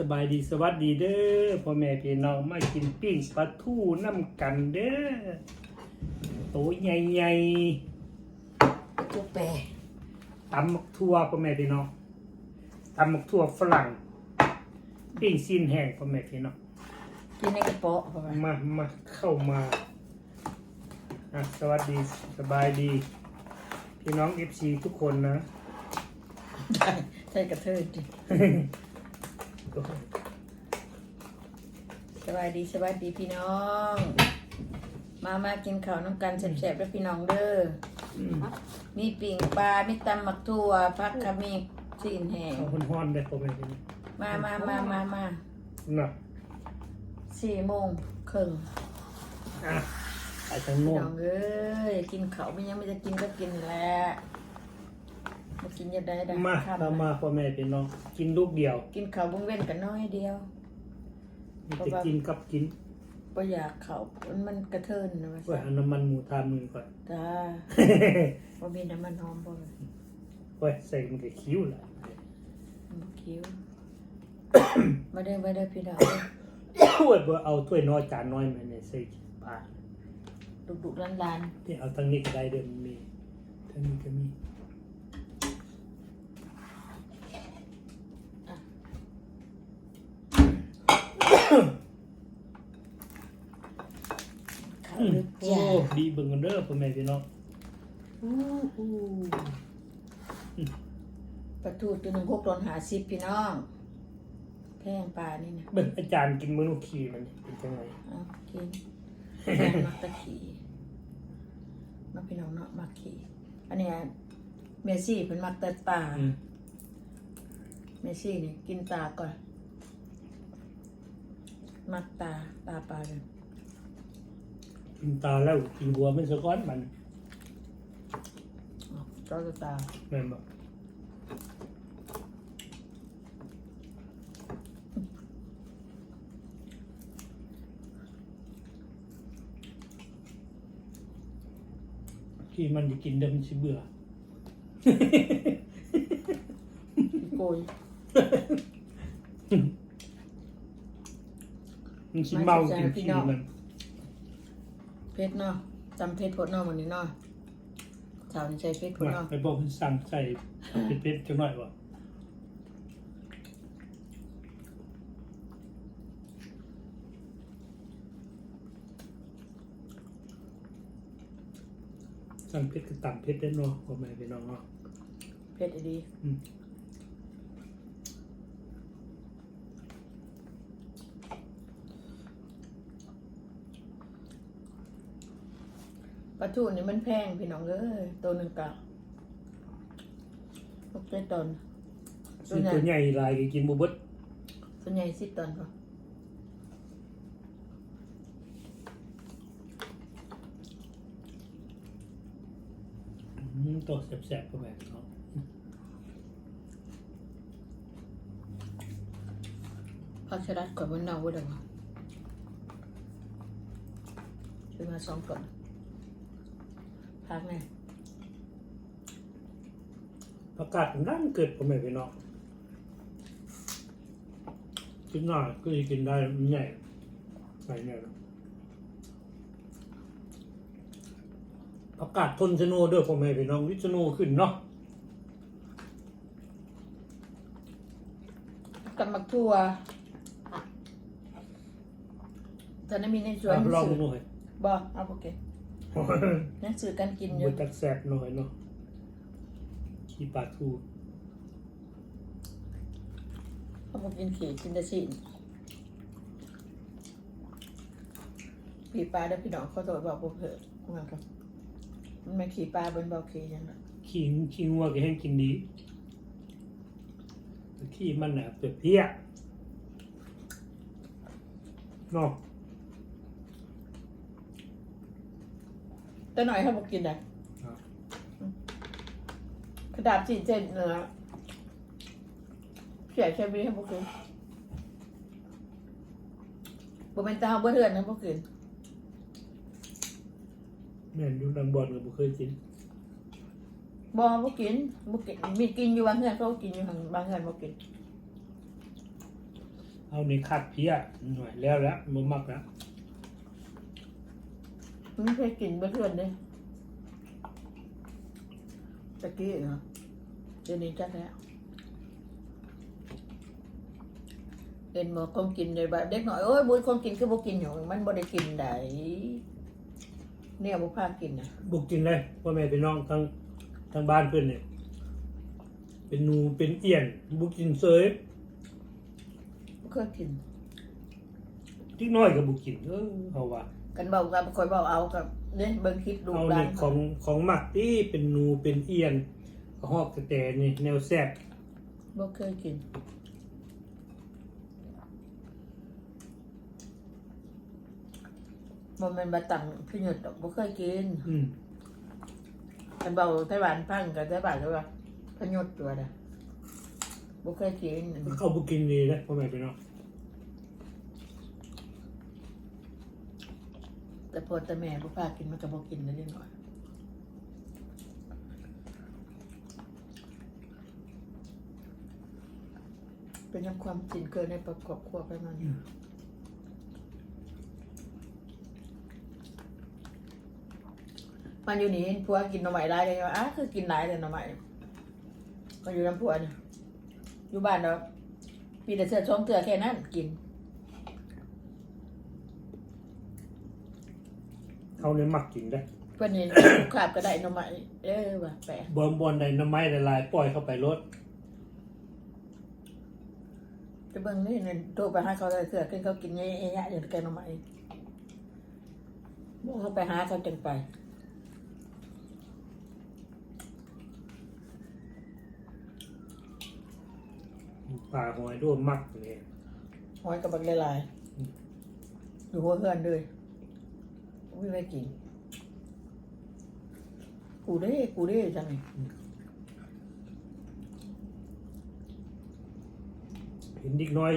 สบายดีสวัสดีเด้อพ่อแม่พี่น้องมากินปิ้งปลาทูน้ำกันเด้อโตใหญ่จุแปรๆตำมักทั่วพ่อแม่พี่น้องตำมักทั่วฝรั่งปิ้งซีนแห้งพ่อแม่พี่น้องกินในกระเป๋อเข้าไปมามาเข้ามาอะสวัสดีสบายดี พี่น้องเอฟซีทุกคนนะได้ใส่กระเทิดดิ สบายดีสบายดีพี่น้อง มามากินข้าวน้ำกันแซ่บๆแล้วพี่น้องเด้ออืมมีปิ่งปลา มีตำหมักทั่วพักขมีซีนแห้งเอาคนฮ้อนได้พ่อแม่พี่น้องมามามามามาน่ะสี่โมงครึ่งอะไปทางพี่โน้นน้องเอ้ยกินข้าวไม่ยังไม่จะกินก็กินแหล้ว มากินอยังได้ได้มาค่ำตามมาพ่อแม่พี่น้องกินลูกเดียวกินข้าวบุ้งเว้นกันน้อยเดียว มีแต่กินกับกินก็อยากเขามันมันกระเทินนะว่าไว้เอาน้ำมันหมูทามือก่อน จ้าว่ามีน้ำมันหอมบ่ไว้ใส่มันก็คิ้วแหละมันคิ้ว มาได้มาได้พี่น้องโอ้ยบ่เอาถ้วยน้อยจานน้อยมาเนี่ยใส่ผ้าดุดุๆลานที่เอาทั้งนี้ก็ได้เดิมนมีทั้งนี้ก็มี ๆข้าวอืมลึกโอ้ จ้าดีเบิ่งกันเด้อพ่อแม่พี่น้องอู้หูปลาทูตัวหนึ่งหกโดนหาสิบพี่น้อง แพงปลานี่นะเบิ่งอาจารย์กินมื้อนูขี่มันนี่เป็นจังไงเอากินแพงมักตะขี่มาพี่น้องเนาะมักขี่อันเนี้ยเมซี่เป็นมักแต่ปลา อืมเมซี่นี่กินตาก่อน มักตาตาปลาเลย กินตาแล้วกินบัวมันสะก้อนมันอ๋อจ้าจะตาแม่นบ่ที่มันจะกินเดิมนสิเบื่อ โกยมันสิเมากินพี่ขี้น้องมัน เพชรเนาะจำเพชรพดเนาะวันนี้เนาะสาวนี่ใช้เพชรพดมาเนาะไปบอกคุณสั่งใส่เผ็ดๆจังหน่อยว่ะสั่งเผ็ดก็ต่ำเผ็ดได้เนาะพ่อแม่พี่น้องเนาะเพชรดีอืม ปลาทูนี่มันแพงพี่น้องเอ้ยตัวหนึ่งกะหกเจ็ดตนซื้อตัวใหญ่หลายก็กินบ่เบิดส่วนใหญ่สิบตนป่ะอืมตัวแซ่บๆพ่อแม่พี่น้องพักชรัดก่อนมันเน่าเด้อวะซื้อมาสองตน พักแน่ประกาศนั่นเกิดพ่อแม่พี่น้องกินหน่อยก็จะกินได้มันใหญ่ใส่เนี่ยนะประกาศทนชโนเด้อพ่อแม่พี่น้องวิชโนขึ้นเนาะกับมักทั่วตอนนั้นมีในสวนลองสื่อหน่อยบ่เอาโอเคห นังสือการกินอยู่มันตักแสบหน่อยเนาะขี้ปลาทูเขาบอกกินขี่กินแต่ชิ้นขี่ปลาได้อพี่น้องเขาตัวบอกผมเถอะว่าครับมันไม่ขี่ปลาบนบอกขี่ยังไงขี้ขี้งัวก็ให้กินดีแต่ขี้มันน่ะเปรียบเพี้ยเนาะ ตัวหน่อยเขาบอกกินได้อะกระดาษจีนเจนเนื้อเสียใช่ไหมให้บอกกินบ่เป็นตาเบื่อเถื่อนนะบอกกินแม่นอยู่ดังบอลก็บ่เคยกินบ่บอกกินบอกกินมีกินอยู่บางเฮือนเขาก็กินอยู่ทางบางเฮือนบอกกิน เอาในคัดเพี้ยหน่อยแล้วแล้วมันมักแล้ว ไม่เคยกินเพื่อนเลยตะกี้เหรอเดี๋ยวนี้จักแล้วเอ็นบอกคงกินเลยแบบเด็กหน่อยโอ้ยบุญคงกินคือบ่กินอยู่มันบ่ได้กินได้เนี่ยบ่พากินนะบุกกินเลยพ่อแม่พี่น้องทั้งทั้งบ้านเพื่อนเนี่ย เป็นหนูเป็นเอี่ยน บุกกินเซยบ่เคยกินทิกน้อยกับบุกกินเออเอาว่า กันเบากับคอยเบาเอากับเนี่ยเบิ่งคลิปดูเอาดัเนี่งยของของหมักที่เป็นหนูเป็นเอี่ยนกระหอกกระแตนี่แนวแซ่บบ่เคยกินบ่แม่นบ่ตังพี่หยุดดอกบ่เคยกิน อืมกันเบาไต้หวันพังกับไต้หวันก็ว่าพะยศตัวน่ะบ่เคยกินเข้าบุกกินดีนะพ่อแม่พี่น้อง แต่พอแต่แม่บ่พากินมันก็บ่กินได้นิดหน่อยเป็นน้ำความจริงเกินในประกอบครัวไปมันมันอยู่นี่พัวกินหน่อไม้ได้เลยว่าอ้าคือกินหลายเลยหน่อไม้ก็อยู่น้ำพัวเนี่ยอยู่บ้านเราปีแต่เสื้อช่องเตือแค่นั้นกิน เอาในยหมักกินได้เพื่อนนี่ขาบก็ได้หน่อไม้เออว่ะแปะบอลบอลในน้ำไม้ละลายปล่อยเข้าไปรถจะเบิ่งนี่เนี่ยโทรไปหาเขาเลยเสือขึ้นเขากินเยอะๆอย่างแกงหน่อไม้บอกเขาไปหาเขาจังไป ปลาหอยด้วยหมักเนี่ยหอยกับบักลายๆอยู่หัวเพื่อนเลย ไม่ไปกิน กูได้กูได้จังไงเห็นเด็กน้อย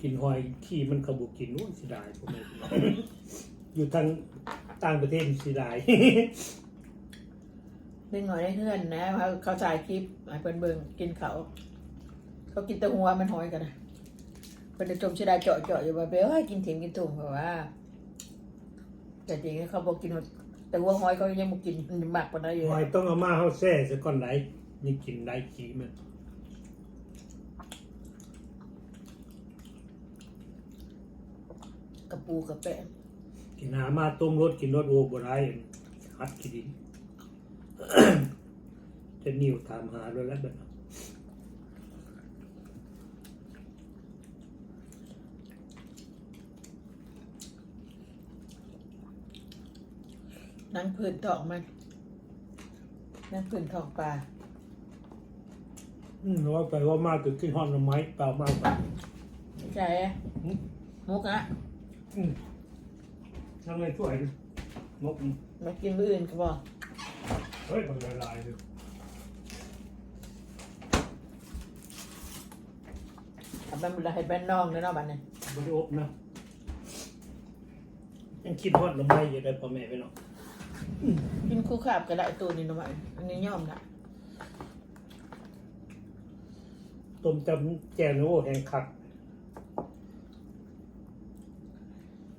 กินหอยขี้มันกระบุกกินนู้นสิได้พ่อแม่พี่น้องอยู่ทางต่างประเทศสิได้เล่นหน่อยได้เพื่อนนะเขาเขาถ่ายคลิปให้เพิ่นเบิ่งกินเขาเขากินแต่หัวมันหอยกันนะเพิ่นจะจมชิดาเจาะเจาะอยู่ว่าเบ้ยกินถิ่มกินถุงเพราะว่า แต่จริงๆเขาบอกกินหมดแต่หัวหอยเขายังบ่กินมันหมักปานใดอยู่หอยต้องเอามาเฮาแซ่ซะก่อนไหนนี่กินได้ขี้มันกระปูกระแปะกินหามาต้มรสกินรสโอ้บ่ได้ฮัดขี้ดิน จะนิ่วตามหาด้วยแล้วแบบนั้น นั่งพื้นทองมันนั่งพื้นทองปลาอืมว่าไปว่ามาถึงกินฮอนหน่อไม้เปล่ามากไปใช่มมุกอะอืมนั่งในถ้วยนกมันมากินมื้ออื่นก็บอกเฮ้ยมันละลายเลยทำเป็นบุญให้แบนน้องเลยเนาะบัดนี้บริโภคนะยังคิดฮอดหน่อไม้อยู่ได้พ่อแม่ไปเนาะ กินคู่ขาบก็ได้ตัวนี้เนาะบัดนี้อันนี้ย่อมละต้มจำแกงโอ้แห้งคัก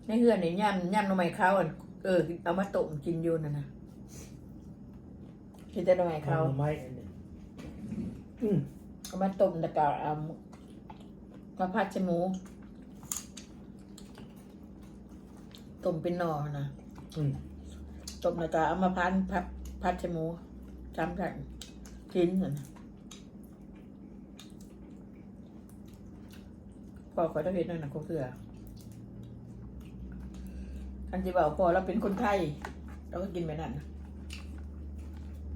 ในเฮือนนี่ย่ำย่ำหน่อไม้ขาวอันเออเอามาต้มกินอยู่นั่นน่ะกินแต่หน่อไม้ข้าขาววหน่อไม้อันนี้อืมเอามาต้มแล้วก็เอามาผัดใส่หมูต้มเป็นหน่อนะอืม ต้มแล้วก็เอามาพันผัดผัดใส่หมูจำได้ชิ้นนั่นน่ะพ่อขอต้องเห็นนั่นนะก็คืออันที่บอกพ่อเราเป็นคนไทย เราก็กินแบบนั้นนะ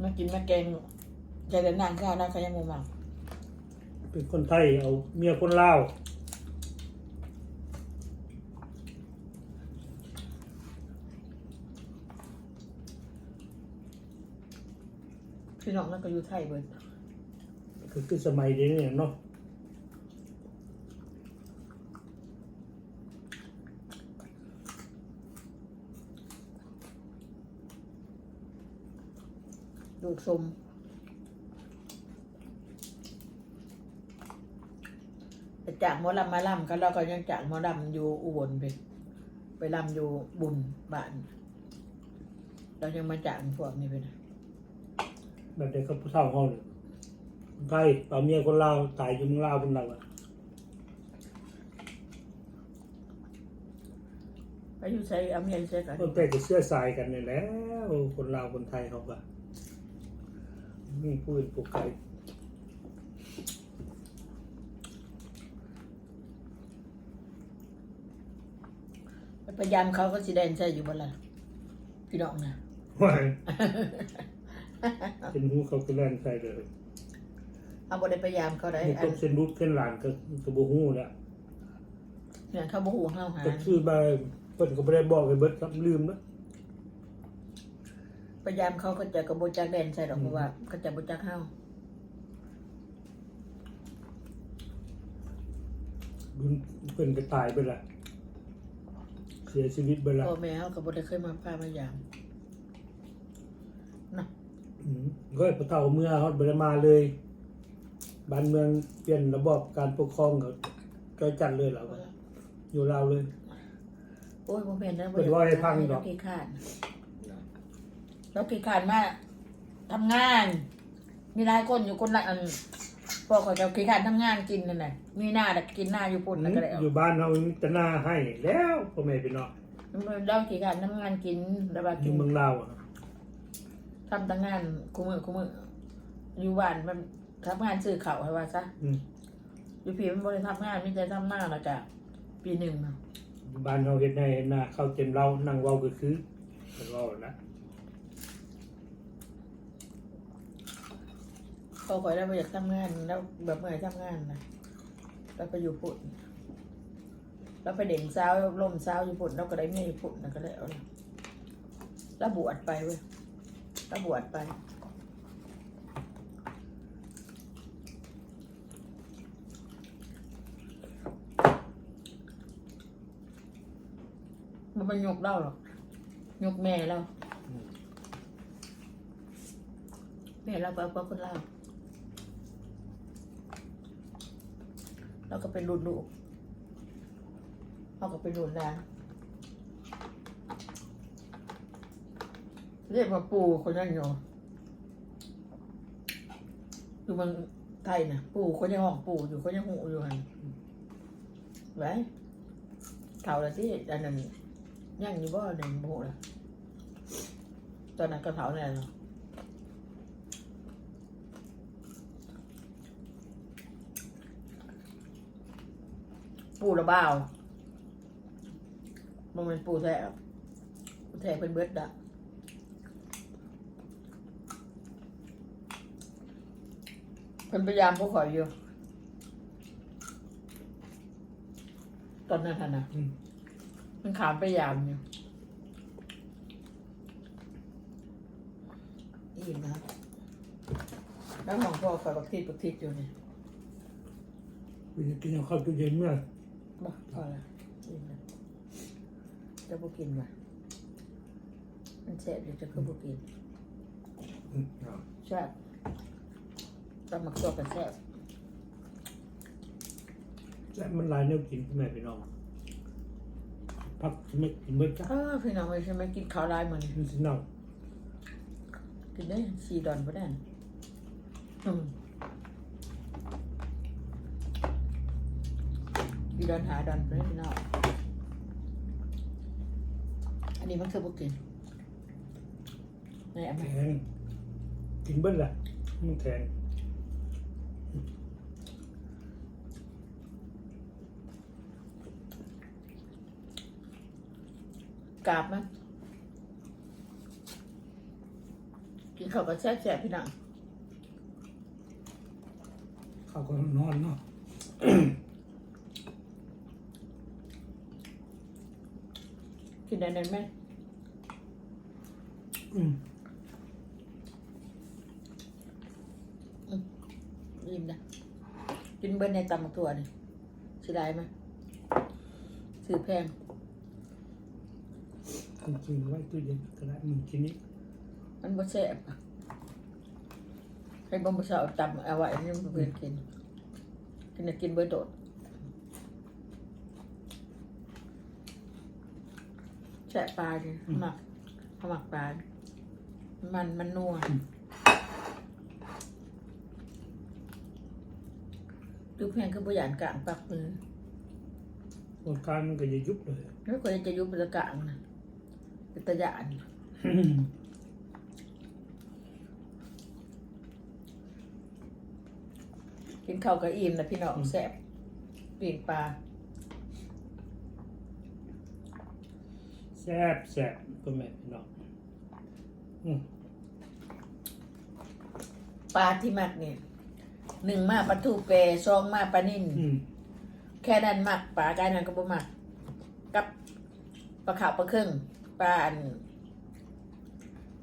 มากินมาแกงใจแต่นางข้าวนางขยังมูมังเป็นคนไทยเอาเมียคนลาว พี่น้องนั่นก็อยู่ไทยเบิดคือคือสมัยเดียวนี้เนาะดูดสมไปจากหมอลำมาลำก็เราก็ยังจากหมอลำอยู่อุบลไปไปลำอยู่บุญบ้าน เรายังมาจากพวกนี้ไปนะ แบบเด็กกับผู้เฒ่าเขาเนี่ยคนไทยเอาเมียคนลาวตายอยู่เมืองลาวคนเราอะไปอยู่ใช้อเมริกากันคนแต่จะเสื้อสายกันนี่แหล้วคนลาวคนไทยเขาก็มีปืนปลูกไก่พยายามเขาก็สิแดนใช่อยู่บ่ล่ะพี่น้องนะ ว่า เป็นหูเขาก็แล่นใส่เลยเอาบ่ได้พยายามเขาได้นี่อัต้อนงเส้นรูปเส้นหลานก็กระโบหูแล้วเนี่ยเขาบ่ฮู้เฮาหา ก็ชื่อไปเพิ่นก็ไม่ได้บอกให้เบิดครับลืมแล้วพยายามเขาก็จะกระบ่จักแดนใช่ดอกเพราะว่าเขาจะบ่จักเฮาบุญเพิ่นก็ตายไปละเสียชีวิตไปละพ่อแม่เฮาก็บ่ได้เคยมาพามายามอืม ก็ให้พระเฒ่าเมื่อเขาบ่ได้มาเลยบ้านเมืองเปลี่ยนระบอบการปกครองก็จ้อยจัดเลยแล้วก็อยู่ลาวเลย โอ้ยบ่แม่นนะเปิดว่าให้พังดอกเราขี้ขานเราขี้ขานมาทำงาน มีหลายคนอยู่คนละอันพวกเขาจะขี้ขานทำงานกินนั่นน่ะมีหน้าแต่กินหน้าอยู่ปุ่นนั่นก็แล้วอยู่บ้านเรามีแต่หน้าให้แล้วพ่อแม่พี่น้องเราขี้ขานทำงานกินแล้วว่าอกิยู่นเมืองลาวอะ ทำตั้งงานคุมือคุมืออยู่บ้านมันทำงานซื้อเขาวให้ว่าซะอืม อยู่พี่มันบริทำงานไมแต่ได้ทำหน้าแล้วจ้ะปีหนึ่งน่ะบ้านเราเฮ็ดในเฮ็ดหน้าเข้าเต็มเรานั่งเว้าก็คือเพิ่นเว้านะเขาคอยได้ไปอยากทำงานแล้วแบบเมื่อยทำงานนะแล้วไปอยู่ปุ่นแล้วไปเด่นเช้าล่มเช้าอยู่ปุ่นแล้วก็ได้เมียอยู่ปุ่นแล้วก็เลยเอาเลยแล้วบวชไปเว้ย แล้วบวชไป มันเป็นยกเล่าหรอกยกแม่เราแม่เราไปเอาคนเล่าเราก็เป็นรุ่นลูกเราก็เป็นรุ่นหลาน เรียกว่าปูคนยังอยู่อยู่เมืองไทยนะปู่คนยังห้องปู่อยู่คนยังหูอยู่หันไว้เท่าละที่อันนั้นยังอยู่บ่หนึ่งโมละตอนนั้นก็เผาแน่เนาะปูระบ่าวมันเป็นปูแท้ปูแท้เป็นเบิดอะ เป็นพยายามพวกข่อยอยู่ ตอนนั้นน่ะนะอืม มันขามไปยามอยู่อิ่มนะแล้วของพ่อคอยบักทิดบักทิดอยู่นี่ไปกินเอาข้าวตู้เย็นเมื่อบ่พอละอิ่มนะจะบุกินว่ะมันแซ่บอยู่จะคือบุกินอืมเอา แซ่บ ต้องมักตัวกันแซ่บและมันหลายแนวกินพ่อแม่พี่น้องพักไม่กินเบิดจ้ะเออพี่น้องเลยใช่ไหมกินข้าวลายเหมือนมันสิเน่ากินได้สี่ดอนปะเนี่ยอืมสี่ดอนหาดอนไปได้พี่น้องอันนี้มันคือบุกินในอันแพนั้นงกินเบิดล่ะมันแพง กราบมันกินข้าวกับแซ่บๆพี่น้องข้าวก็นอนเนาะ กินได้ไหมอืมยิ้มนะกินเบิ้ลในตำบักถั่วนี่สิได้ไหมซื้อแพง จริงๆไว้ตู้เย็นก็ได้มึงทีนี้มันบ่แซ่บะใครบ่มาเช้าจับเอาไว้นี่มันเพื่อกิน กินน่กินเบิดโดดแช่ปลาดิหมักหมักปลาดิมันมันนัวดูแพงก็บริยานกลางปักมือ คนกลางมันก็จะยุบเลย แล้วก็จะยุบตะกลางนะ เป็นตะหยานกินข้าวกับอิ่มนะพี่น้องแซ่บปีกปลาแซ่บแซ่บก็แม่พี่น้องอืมปลาที่มักเนี่ยหนึ่งมาปลาทูเปรสองมาปลานิ่นอืมแค่นั้นมักปลากายนั้นก็บ่มัก กับปลาขาวปลาเครื่อง ปลาอัน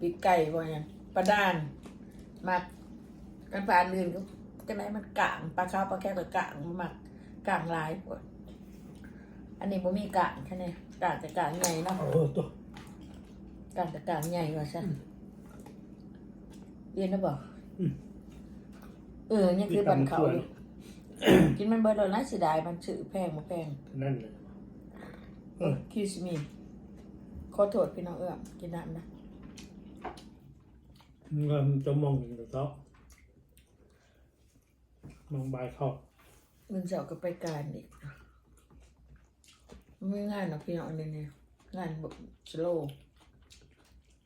ปีกไก่บ่เนี่ยปลาด้านมักกันปลาอันอื่นก็จังไหนมันกลางปลาขาวปลาแก้วก็กลางบ่มักกลางหลายกว่าอันนี้บ่มีกลางแค่นี้กลางแต่กลางใหญ่เนาะโอ้ตัวกลางแต่กลางใหญ่ว่าซะเรียนนะบ่อืม เออนี่คือบันเขาอยู่กินมันเบิดเลยนะเสียดายมันซื้อแพงมาแพงนั่นเลยเออคิสมี ขอโทษพี่น้องเอื้อมกินน้ำนะมันจะมองอย่างเดียวก็มองใบายเข้ามึงจะเอาก็ไปการอีกไม่งานหรอกพี่น้องอันนี้เนี่ยงานแบบสโลว์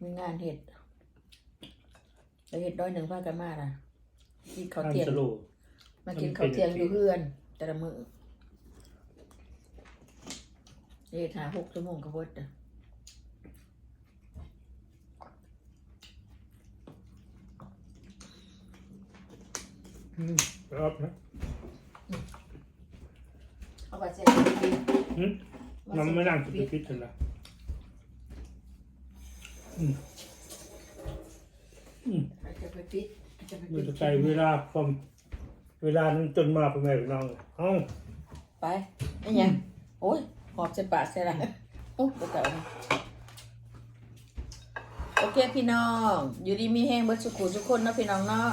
มีงานเห็ดแล้วเห็ดด้อยหนึ่งพากันมาน่ะกินข้าวข้ามเที่ยงสโลมากินข้าวเที่ยงอยู่เพื่อน แต่ละมือเฮ็ดหาหกชั่วโมงก็เบิดอะ อืมครับนะ เอาไปเสร็จดีอืมน้ำไม่นั่งจะไปพิจารณาอืมอืมจะไปปิดจะไปมันปิดจะใช้เวลาความเวลานั้นจนมาเป็นไงพี่น้องเอ้าไปไอ้ยังโอ้ยหอบใส่ปากใส่ละโอ้ตัวเก่านะโอเคพี่น้อง อยู่ดีมีแห้งเบิดสุขุทุกคนเนาะพี่น้องเนาะ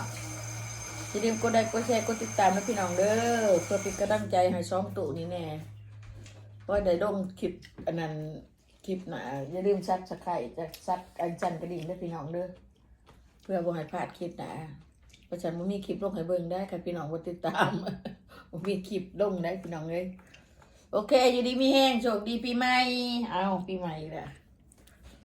อย่าลืมกดไลค์กดแชร์กดติดตามนะพี่น้องเด้อเพื่อเป็นกำลังใจให้ซ้อมตุนี่แน่เพราะได้ลงคลิปอันนั้นคลิปหนาอย่าลืมซับสไครต์จะซับอันจันกระดิ่งด้พี่น้องเด้อเพื่อบ่ให้พลาดคลิปหนาเพราะฉันมันมีคลิปลงให้เบิ่งได้ค่ะพี่น้องบ่ติดตามบ่มีคลิปลงได้พี่น้องเลยโอเค อยู่ดีมีแห้งโชคดีปีใหม่เอาปีใหม่แหละ